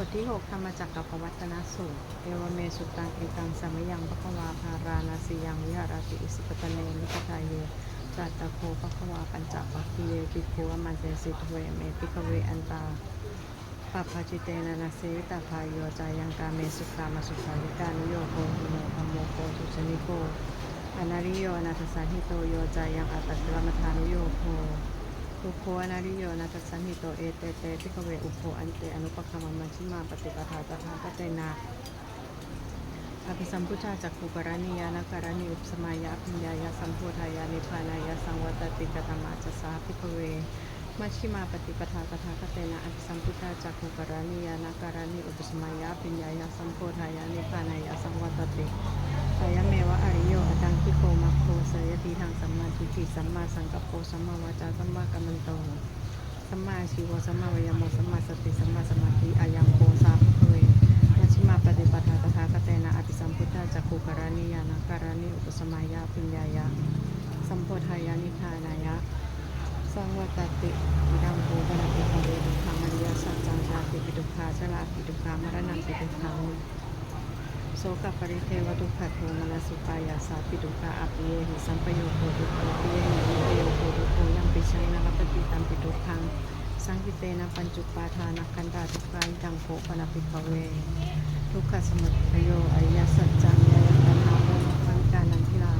บทที่ 6 ธรรมจักรกับปวัตนสูตร เอวเมสุตังเอกังสมยังปะคะวาภารานาสียังวิหารติอิสิปตะเนมิปทายเยจัตตะโคปะคะวาปัญจปักคีเยปิโคมันเตสิทเวเมปิกเวอันตาปัปปจิเตนะนาเสตาพายโยจายังกาเมสุขามาสุขาริกานุโยโกหิโนธรรมโมโกทุชนิโกอนาริโยอนาทสาหิโตโยจายังอัตตะมทานุโยโค อุโคอนาริโยนาทัสสันหิโตเอเตเตพิกเวอุโคอันเตอนุปคัมมัชิมาปฏิปทาตถาคตนาอภิสัมพุทธาจักขุกรณียานาการณีอุปสมายาพิญญายาสัมโพธายานิพานายาสังวัตติกตมาจสาพิกเวมัชชิมาปฏิปทาตถาคตนาอภิสัมพุทธาจักขุกรณียานาการณีอุปสมายาพิญญายาสัมโพธายานิพพานายาสังวัตติ สายเมวะอริโยอตังคิโกมัคโคสยติทางสัมมาทิฏฐิสัมมาสังกัปโปสัมมาวาจาสัมมากัมมันโตสัมมาชีวสัมมาวิยโมสัมมาสติสัมมาสมาธิอายังโกสาภเวมัชิมาปฏิปทาตถาคเตนะอภิสัมพุทธาจักขุการานิยานาการานิอุปสมัยยาปิญญายะ สัมโพธายานิทานายะสังวัตติอิดังโภกนาปิภเวดุขังอริยสัจจังชาติปิดุขาชลาปิดุขามรณะปิดุขัง โสกปริเทวทุกขโทมนสุปายาสาปิดุกาอภิเยหิสัมปโยโคทุกขปิเยหิวิปโยโคทุกโคยังปิชัยนะปฏิตัมปิดุขังสังกิเตนะปัญจุปาทานักขันตาทุกขายังโคปนปิภเว ทุกขสมุทโยอริยสัจจังยายันตันหาโมขังการนันทิลา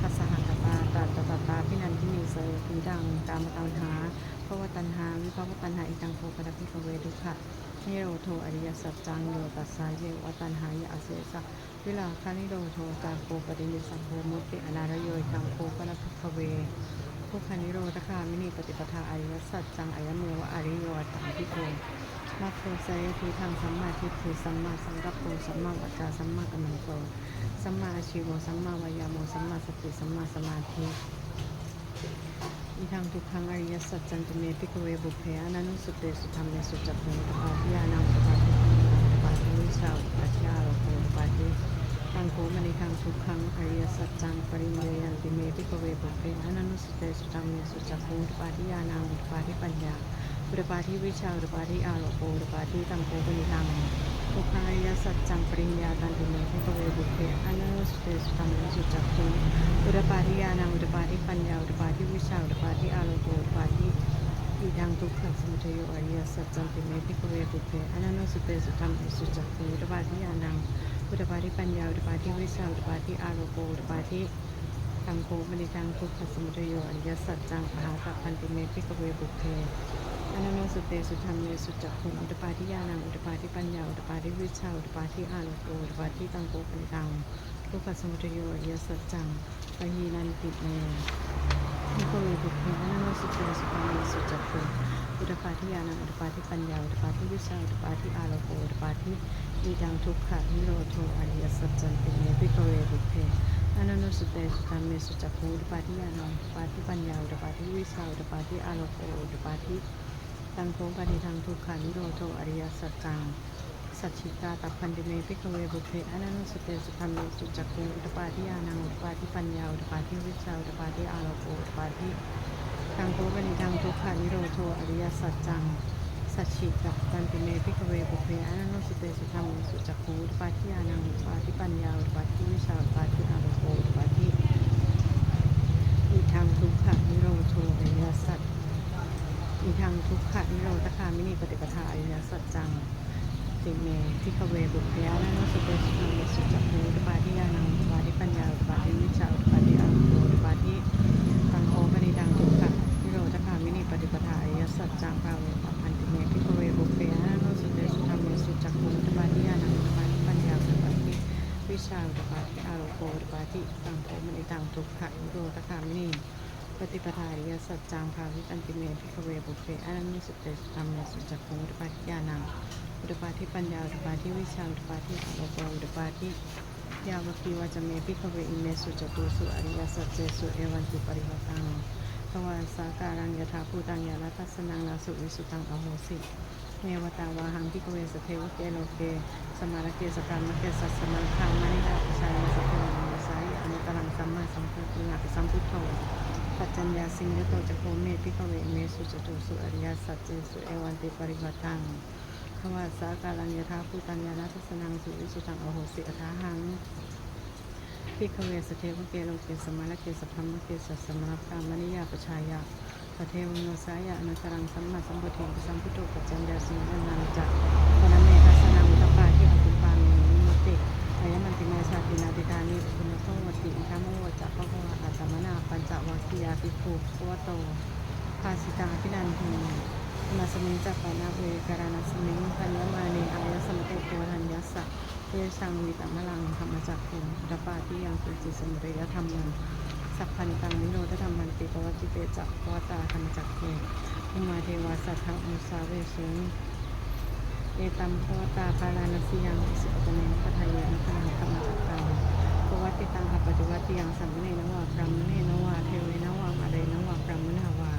ทัสสหังกปาตาตตาตาพินันทิมีเสยปิดังกามตัณหาภวตัณหาวิภาวะตัณหาอิตังโคปนปิภเวทุกขะ นิโรโทอริยสัจจังโยตัสสาเยวตันหายาเสสะวิลาคานิโรโทจาโกปรินิสัมโพมุติอนารโยตังโคปนภิกขเวทุกขานิโรธคามินิปฏิปทาอริยสัจจังอายเมวะอริโยตังพิโกมัคโคไซยทีทางสัมมาทิฏฐิสัมมาสังกัปโปสัมมาวาจาสัมมากัมมันโตสัมมาอาชีโวสัมมาวายาโมสัมมาสติสัมมาสมาธิ อีทางทุกขังอริยสัจจันติเมพิกเวบุพเพอนันตุสุเตสุธรรมเมสุจักขุปปาทิยานังปปาทิปปาทิวิชาอุปัชฌาโลโกปปาทิตังโคมณิทางทุกขังอริยสัจจังปริเมยันติเมพิกเวบุพเพอนันตุสุเตสุธรรมเมสุ จักขุปปาทิยานังปปาทิปัญญาอุปปาทิวิชาอุปปาทิอาโลโกอุปปาทิตังโคมณิทางทุกขังอริยสัจจังปริญญาตันติเมพิกเวบุพเพอนันตุสุเตสุธรรมเมสุจักขุอุปาทิยานังอุดปาทิปัญญาอุดปาทิวิชาอุดปาทิอาโลโกอุดปาทิอีดังทุกขังสมุทัยโยอริยสัจจันติเมพิกเวตุเตอนันสุเตสตัมลสุจักรุระปาริยานังอุดปาทิปัญญาอุปาทิวิชาอุดปาทิอาโลโกอุปาทิตังโคมณิตังทุกขังสมุทัยโยอริยสัจจังอาหาสัพพันติเมพิกเวปุเพอนันโนสุเตสุธรรมเมสุจักขุอุดปาทิยานังอุดปาทิปัญญาอุดปาทิวิชาอุดปาทิอาโลโกอุดปาทิตังโคมณิตัง ทุกขสมุทโยอริยสัจจังปะหีนันติเมนิโกเวบุพเพอนันโนสุเตสุปามิสุจักขุอุตปาทิยานังอุตปาทิปัญญาอุตปาทิวิชาอุตปาทิอาโลโกอุตปาทิอีดังทุกขะนิโรโทอริยสัจจันติเมพิโกเวบุพเพอนันโนสุเตสุธรรมเมสุจักขุอุตปาทิยานังอุตปาทิปัญญาอุตปาทิวิชาอุตปาทิอาโลโกอุตปาทิตังโคปฏิทังทุกขานิโรโทอริยสัจจัง สัจฉิกาตัพพันติเมพิกเวบุพเพอนันตุสเตสุธรรมสุจักขุอุตปาทิยานังอุตปาทิปัญญาอุตปาทิวิชาอุตปาทิอาโลโกอุตปาทิทางโคกนิทังทุกขานิโรโทอริยสัจจังสัจฉิกัปันติเมพิกเวบุพเพอนันตุสเตสุธรรมสุจักขุอุตปาทิยานังอุตปาทิปัญญาอุตปาทิวิชาอุตปาทิอาโลโกอุตปาทิอีทางทุกขานิโรโทอริยสัจอีทางทุกขานิโรธคามินิปฏิปทาอริยสัจจัง ติเมพิกเวบุพเพอานันสุเตสุธรรมสุจักขุอุตปาทิยานังปาทิปัญญาปาทิวิชาอุตปาทิอาโลโกอุตปาทิตังโคปนิดังทุกขะนิโรธคามินิปฏิปทาอริยสัจจังภาเวปพันติเมพิกเวบุเพอานันสุเตสุธรรมสุจักขุตปาทิยานังตปาทิปัญญาตปาทิวิชาตปาทิอาโลโกตปาทิตังโคปนิดังทุกขะนิโรธคามินิปฏิปทาอริยสัจจังภาวิปันติเมพิกเวบุเพอานันสุเตสุธรรมสุจักขุอุตปาทิยานัง อุตปาทิปัญญาอุตปาทิวิชาอุตปาทิอาโลโกอุตปาทิยาวกีวาจเมพิกเวอิเมสุจตุสุอริยสัจเจสุเอวันติปริวตังทวาสาการังยถาภูตังยาลัตสนังนาสุวิสุตังอโหสิเนวตาวาหังพิกเวสเทวเกโลเก สมารเกสกรรมเกสัสสนังคังมณิดาปิชานสัพเพนังสายอนุตรังสัมมาสัมพุทธิงาสัมพุทโธปัจจัญญาสิงยุโตจักโคเมพิกเวอิเมสุจตุสุอริยสัจเจสุเอวันติปริวัตัง ขวาสาการัญญาทาภูตัญญานาทัสนังสุวิสุตังอโหสิอทาหังพิกเวสเทวเกโลเกสมาลเกสพัมมเกสสมณกามนิยาปชายาปเทวโนสายะนัตรังสัมมาสัมปทิงสัมพุทโธปัจจัญญาสิงอนันจักปนเมทัสนังตปาทิอภิปามินิมุติอายมันติเมชาตินาติตานิคุณโตวติธรรมวจักพะวะอัตมนาปัญจวัคคียาภิกขุสวโตภาสิตาพินันที นาสมิงจักปานาเวการานัสมิงพันยมาเนอายสมโตโกรัญยัสสะเทชังวิตมลังธรรมจักขุดปาติยังสุจิสมเรยธรรมังสัพพันตังนิโรธธรรมันติปวัติเตจักวตาธรรมจักเกภูมาเทวาสัทธามุสาเวสุงเอตัมปวตาภาราณสียังอิสิปตเนนปัทายานพลังธรรมจักกังปวัติตังอปปฏิวัติยังสัมมเนนวะพรหมเนนวะเทเวนวะมาเรนวะพรหมนาวา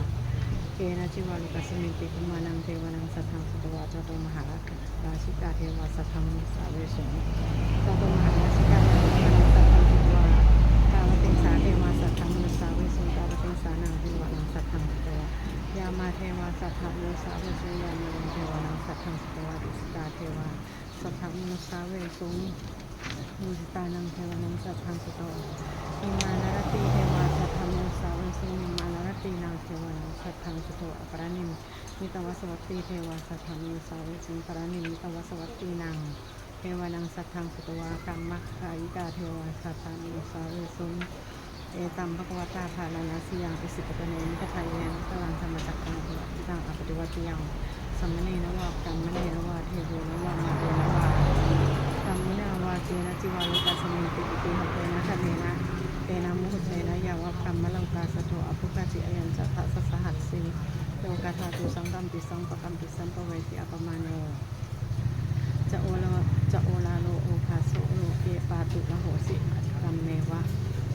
เกณจิวาลุกัสมิติกุมานังเทวานังสัทธังสุตวาจโตมหาราชิกาเทวาสัทธังสาเวสุงจโตมหาราชิกาเทวนังสัทธังสุตวากาวติงสาเทวาสัทธังมุสาเวสุงกาวติงสานังเทวานังสัทธังสุตวายามาเทวาสัทธังมุสาเวสุงยามิเทวานังสัทธังสุตวาดิสตาเทวาสัทธังมุสาเวสุง มุสิตานังเทวนังสัทธังสุตอิมานารตีเทวาสัทธมุสาวันสุนิมานารตีนางเทวานังสัทธังสุโตอปรานิมมิตวสวัตตีเทวาสัทธมุสาวันสุปรานิมมิตวสวัตตีนางเทวานังสัทธังสุตวากรรมคายิกาเทวาสัทธมุสาวันสุนเอตัมภควตาภาลานาสียังอิสิปตะเนมิตไทยเยนตลังธรรมจักกังติตังอปฏิวัติยังสัมมเนนวากรรมมเนนวาเทว มาโน จะโอลาจะโอลาโลโอภาโสโลเกปาตุละโหสิกัมเมวะ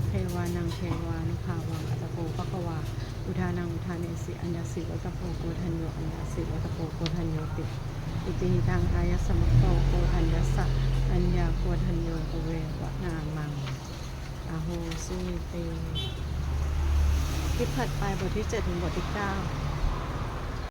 เทวานังเทวานุภาวังอัตโกปะกวาอุทานังอุทาเนสิอัญญาสิวัตโพโกทัญโยอัญญาสิวัตโพโกทัญโยติอิติหิทังอายสมโตโกทัญญสสะอัญญาโกทัญโยกเววะนามังอาโหสิเตคลิปถัดไปบทที่ 7 ถึงบทที่ 9